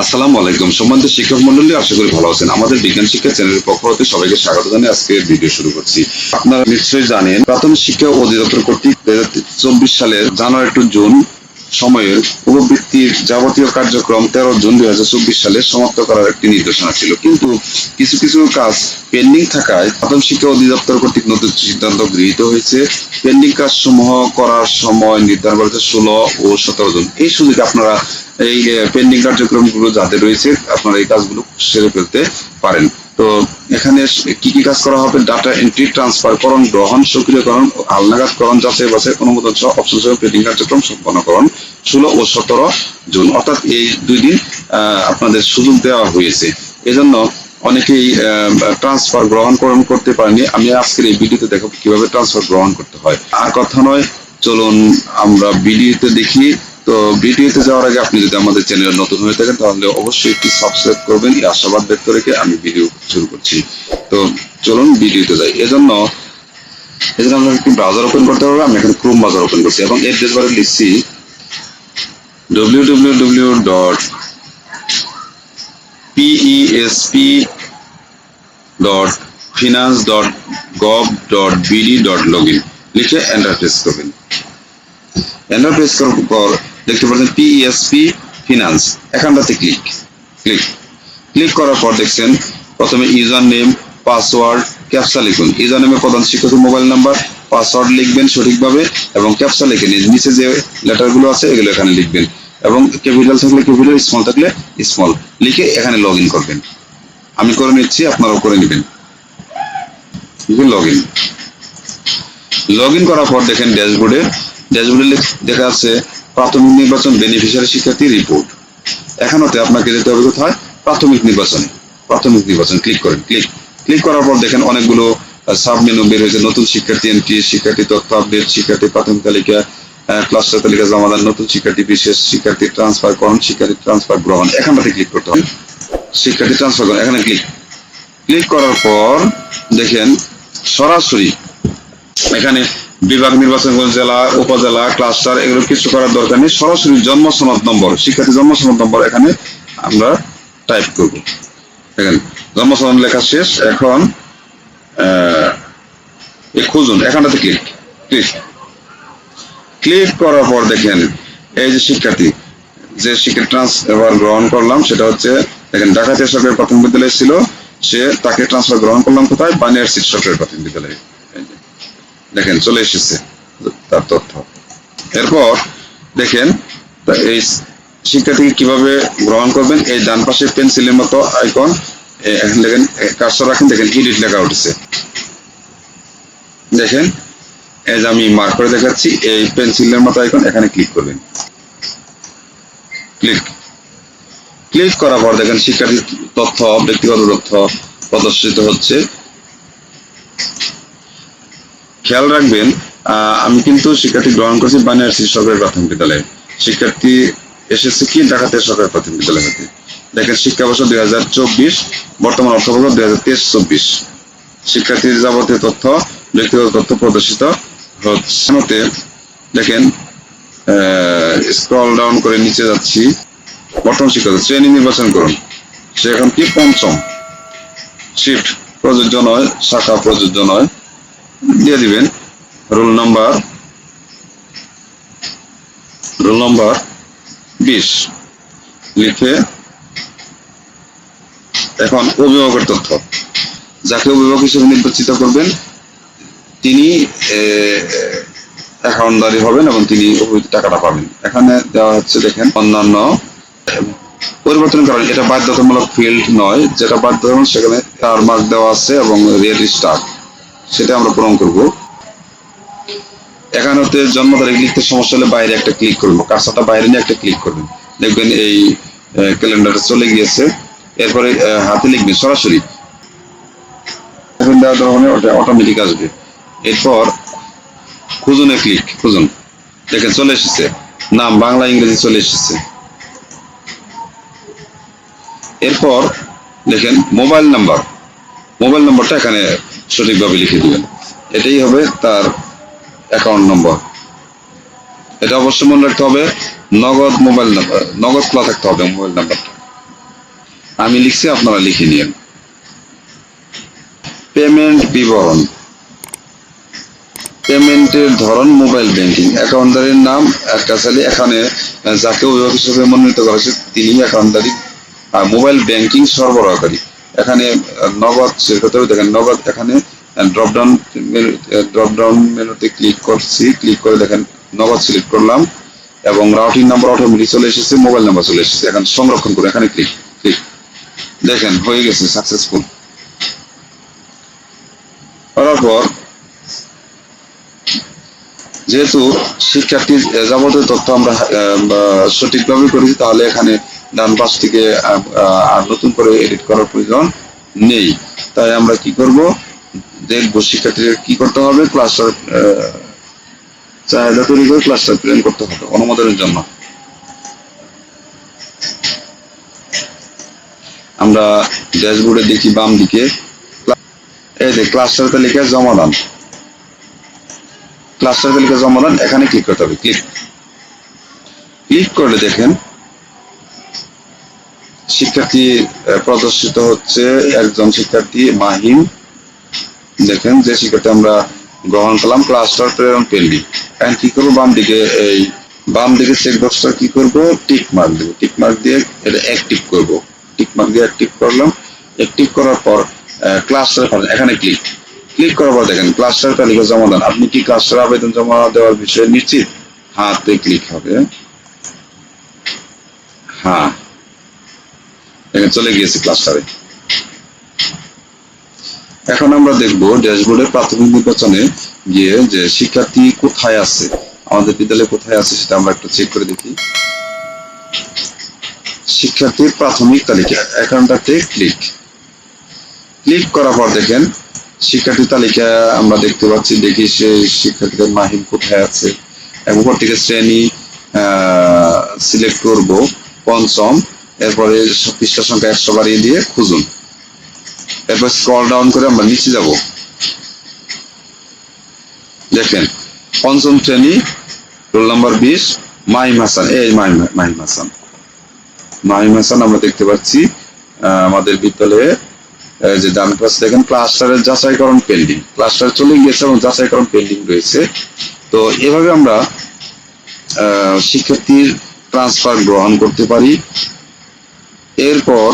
আসসালামু আলাইকুম। সম্মানিত শিক্ষক মন্ডলী, আশা করি ভালো আছেন। আমাদের বিজ্ঞান শিক্ষা চ্যানেলের পক্ষ হতে সবাইকে স্বাগত জানিয়ে আজকে ভিডিও শুরু করছি। আপনারা নিশ্চয়ই জানেন, প্রাথমিক শিক্ষা অধিদপ্তর কর্তৃক চব্বিশ সালের জানুয়ারি টু জুন সময়ের উপবৃত্তির যাবতীয় কার্যক্রম তেরো জুন দুই হাজার চব্বিশ সালে সমাপ্ত করার একটি নির্দেশনা ছিল। কিন্তু কিছু কিছু কাজ পেন্ডিং থাকায় প্রাথমিক শিক্ষা অধিদপ্তর কর্তৃক নতুন সিদ্ধান্ত গৃহীত হয়েছে। পেন্ডিং কাজ সমূহ করার সময় নির্ধারণ করেছে ষোলো ও সতেরো জন। এই সুযোগে আপনারা এই পেন্ডিং কার্যক্রমগুলো যাতে রয়েছে, আপনারা এই কাজগুলো সেরে ফেলতে পারেন। তো এখানে কি কি কাজ করা হবে? ডাটা এন্ট্রি ট্রান্সফার করণ, গ্রহণ, সক্রিয়করণ, হালনাগাদকরণ, যাচাই বাছাই, অনুমোদন সহ অপশন সহ পেন্ডিং কার্যক্রম সম্পন্নকরণ ষোলো ও সতেরো জুন। অর্থাৎ এই দুই দিন আপনাদের সুযোগ দেওয়া হয়েছে। এজন্য অনেকেই ট্রান্সফার গ্রহণ করণ করতে পারেনি। আমি আজকের এই ভিডিওতে দেখাবো কীভাবে ট্রান্সফার গ্রহণ করতে হয়। আর কথা নয়, চলুন আমরা ভিডিওতে দেখি তো ভিডিওতে যাওয়ার আগে আপনি যদি আমাদের চ্যানেলে নতুন হয়ে থাকেন, তাহলে অবশ্যই একটি সাবস্ক্রাইব করবেন। এই আশাবাদ ব্যক্ত রেখে আমি ভিডিও শুরু করছি। তো চলুন ভিডিওতে যাই। এজন্য এজন্য আমরা একটি ব্রাউজার ওপেন করতে হবে আমি এখানে ক্রোম ব্রাউজার ওপেন করছি এবং এড্রেস বারে লিখছি www dot PESP dot finance dot gov dot BD dot log in লিখে এন্টার প্রেস করবেন। এন্টার প্রেস করার পর দেখতে পাচ্ছেন পিএসপি ফিনান্স এখানটাতে ক্লিক ক্লিক ক্লিক করার পর দেখছেন প্রথমে ইউজার নেম পাসওয়ার্ড ক্যাপসা লিখুন। ইউজার নেমে প্রধান শিক্ষকের মোবাইল নাম্বার পাসওয়ার্ড লিখবেন সঠিকভাবে এবং ক্যাপসা লিখে নিন নিচে যে লেটারগুলো আছে এগুলো এখানে লিখবেন। এবং ক্যাপিটাল থাকলে ক্যাপিটাল স্মল থাকলে স্মল লিখে এখানে লগ করবেন। আমি করে নিচ্ছি, আপনারাও করে নেবেন। লগ ইন লগ ইন করার পর দেখেন ড্যাশবোর্ডে ড্যাশবোর্ডে দেখা যাচ্ছে প্রাথমিক নির্বাচন বেনিফিশিয়ারি শিক্ষার্থী রিপোর্ট এখানেতে আপনাকে যেতে হবে কোথায়? প্রাথমিক নির্বাচনে। প্রাথমিক নির্বাচন ক্লিক করেন ক্লিক ক্লিক করার পর দেখেন অনেকগুলো সাব মেনু বের হয়েছে। নতুন শিক্ষার্থী এন্ট্রি শিক্ষার্থী তথ্য আপডেট শিক্ষার্থী প্রাথমিক তালিকা ক্লাস্টার তালিকা জমাদান নতুন শিক্ষার্থী বিশেষ, শিক্ষার্থী ট্রান্সফার করণ শিক্ষার্থী ট্রান্সফার গ্রহণ। এখানটাতে ক্লিক করতে হবে। শিক্ষার্থী ট্রান্সফার করণ এখানে ক্লিক ক্লিক করার পর দেখেন সরাসরি এখানে বিভাগ নির্বাচন জেলা, উপজেলা, ক্লাস্টার, এগুলো কিছু করার দরকার নেই। সরাসরি জন্ম সনদ নম্বর, শিক্ষার্থী জন্ম সনদ নম্বর এখানে আমরা টাইপ করব। দেখেন জন্ম সনদ লেখা শেষ, এখন খুঁজুন, এখানটাতে ক্লিক ক্লিক ক্লিক করার পর দেখেন, এই যে শিক্ষার্থী যে শিক্ষার্থী ট্রান্সফার গ্রহণ করলাম, সেটা হচ্ছে, দেখেন, ঢাকা সরকারি প্রাথমিক বিদ্যালয় ছিল, সে তাকে ট্রান্সফার গ্রহণ করলাম কোথায়? বানিয়ার সিট সরকারি প্রাথমিক বিদ্যালয়ে। দেখেন, চলে এসেছে তার তথ্য। এরপর দেখেন এই শিক্ষার্থীকে কীভাবে গ্রহণ করবেন? এই ডান পাশে পেন্সিলের মতো আইকন দেখেন কার্সর রাখেন দেখেন, এডিট লেখা উঠেছে। দেখেন, এই যে আমি মার্ক করে দেখাচ্ছি, এই পেন্সিলের মতো আইকন, এখানে ক্লিক করবেন ক্লিক ক্লিক করার পর দেখেন, শিক্ষার্থীর তথ্য, ব্যক্তিগত তথ্য প্রদর্শিত হচ্ছে। খেয়াল রাখবেন আমি কিন্তু শিক্ষার্থী গ্রহণ করছি বানিয়ারসি সরকারি প্রাথমিক বিদ্যালয়ে। শিক্ষার্থী এসেছে কি ঢাকাতে সরকারি প্রাথমিক বিদ্যালয় হতে দেখেন শিক্ষাবর্ষ দুই হাজার চব্বিশ, বর্তমান অর্থবর্ষ দুই হাজার তেইশ চব্বিশ শিক্ষার্থীর যাবতীয় তথ্য, ব্যক্তিগত তথ্য প্রদর্শিত হচ্ছে দেখেন স্ক্রল ডাউন করে নিচে যাচ্ছি। বর্তমান শিক্ষক শ্রেণি নির্বাচন করুন। সে এখন কি পঞ্চম? শিফট প্রযোজ্য নয়, শাখা প্রযোজ্য নয়। দিয়ে দিবেন। রোল নাম্বার রোল নাম্বার বিশ। লিখে এখন অভিভাবকের তথ্য। যাকে অভিভাবক হিসেবে নির্বাচিত করবেন, তিনি অ্যাকাউন্টদারি হবেন এবং তিনি টাকাটা পাবেন। এখানে দেওয়া হচ্ছে, দেখেন, অন্যান্য পরিবর্তন করেন এটা বাধ্যতামূলক ফিল্ড নয়। যেটা বাধ্যতামূলক, সেখানে তার মার্ক দেওয়া আছে এবং রেড স্টার সেটা আমরা পূরণ করব। এখানে হতে জন্ম তারিখ লিখতে সমস্যা হলে বাইরে একটা ক্লিক করব। কাজটা বাইরে নিয়ে একটা ক্লিক করবেন। দেখবেন এই ক্যালেন্ডার চলে গিয়েছে। এরপরে হাতে লিখবেন সরাসরি। ওটা অটোমেটিক আসবে। এরপর খুঁজুনে ক্লিক খুঁজুন। দেখেন চলে এসেছে। নাম বাংলা, ইংরেজি চলে এসেছে। এরপর দেখেন মোবাইল নাম্বার। মোবাইল নম্বরটা এখানে সঠিকভাবে লিখে দিবেন। এটাই হবে তার অ্যাকাউন্ট নম্বর এটা অবশ্যই মনে রাখতে হবে, নগদ মোবাইল নাম্বার নগদ খোলা থাকতে হবে মোবাইল নাম্বারটা আমি লিখছি, আপনারা লিখে নিন পেমেন্ট বিবরণ। পেমেন্টের ধরন মোবাইল ব্যাংকিং অ্যাকাউন্টদারের নাম, একটা অ্যাকচুয়ালি এখানে, যাকে অভিভাবক হিসেবে মনোনীত করা হয়েছে তিনি অ্যাকাউন্টদারি মোবাইল ব্যাংকিং সরবরাহকারী। এখানে নগদ সিলেক্ট করতে হবে দেখেন নগদ এখানে ড্রপডাউন ড্রপডাউন মেনুতে ক্লিক করছি ক্লিক করে দেখেন নগদ সিলেক্ট করলাম এবং রাউটিং নাম্বার অটোমেটিক চলে এসেছে মোবাইল নাম্বার চলে এসেছে এখন সংরক্ষণ করে এখানে ক্লিক ক্লিক দেখেন হয়ে গেছে সাকসেসফুল করার পর যেহেতু শিক্ষার্থীর আহ, যাবতীয় তথ্য আমরা সঠিকভাবে করেছি তাহলে এখানে ডান পাশ থেকে আর নতুন করে এডিট করার প্রয়োজন নেই। তাই আমরা কি করব? দেখব শিক্ষার্থীদের কি করতে হবে? ক্লাস্টার চাহিদা তৈরি করে ক্লাস্টার প্রেরণ করতে হবে অনুমোদনের জন্য। আমরা ড্যাশবোর্ডে দেখি বাম দিকে। এই যে ক্লাস্টার তালিকা জমা দান। ক্লাস্টার তালিকা জমা দান, এখানে ক্লিক করতে হবে ক্লিক ক্লিক করলে দেখেন শিক্ষার্থী প্রদর্শিত হচ্ছে একজন শিক্ষার্থী মাহিম। দেখেন যে শিক্ষার্থী আমরা গ্রহণ করলাম ক্লাস্টার প্রেরণ পেন্ডিং এখন কি করব? বাম দিকে এই বাম দিকে চেক বক্সটা কি করব? টিক মার্ক দেবো। টিক মার্ক দিয়ে এটা অ্যাক্টিভ করব। টিক মার্ক দিয়ে অ্যাক্টিভ করলাম। অ্যাক্টিভ করার পর ক্লাস্টার এখানে ক্লিক ক্লিক করার পর দেখেন ক্লাস্টার তালিকা জমা দেন। আপনি কি ক্লাস্টার আবেদন জমা দেওয়ার বিষয়ে নিশ্চিত? হাতে ক্লিক হবে। হ্যাঁ। চলে গিয়েছে ক্লাস্টারে এখন আমরা দেখব ড্যাশবোর্ডে প্রাথমিক নির্বাচনে গিয়ে যে শিক্ষার্থী কোথায় আছে, আমাদের বিদ্যালয়ে কোথায় আছে সেটা আমরা একটু চেক করে দেখি। শিক্ষার্থীর প্রাথমিক তালিকা এখানটাতে ক্লিক ক্লিক করার পর দেখেন শিক্ষার্থী তালিকা আমরা দেখতে পাচ্ছি, দেখি সে শিক্ষার্থীদের মাহিম কোথায় আছে, এবং থেকে শ্রেণি সিলেক্ট করব, পঞ্চম। এরপরে পৃষ্ঠা সংখ্যা একশো বাড়িয়ে দিয়ে খুঁজুন। এরপর স্ক্রল ডাউন করে আমরা নিচে যাব। দেখেন, পঞ্চম শ্রেণি রোল নাম্বার বিশ মাহিম হাসান। এই মাহিম হাসান। মাহিম হাসান আমরা দেখতে পাচ্ছি আমাদের বিদ্যালয়ে যে ডান পাশে দেখেন ক্লাস্টারের যাচাইকরণ পেন্ডিং ক্লাস্টার চলে গিয়েছে এবং যাচাইকরণ পেন্ডিং রয়েছে। তো এভাবে আমরা শিক্ষার্থীর ট্রান্সফার গ্রহণ করতে পারি। এরপর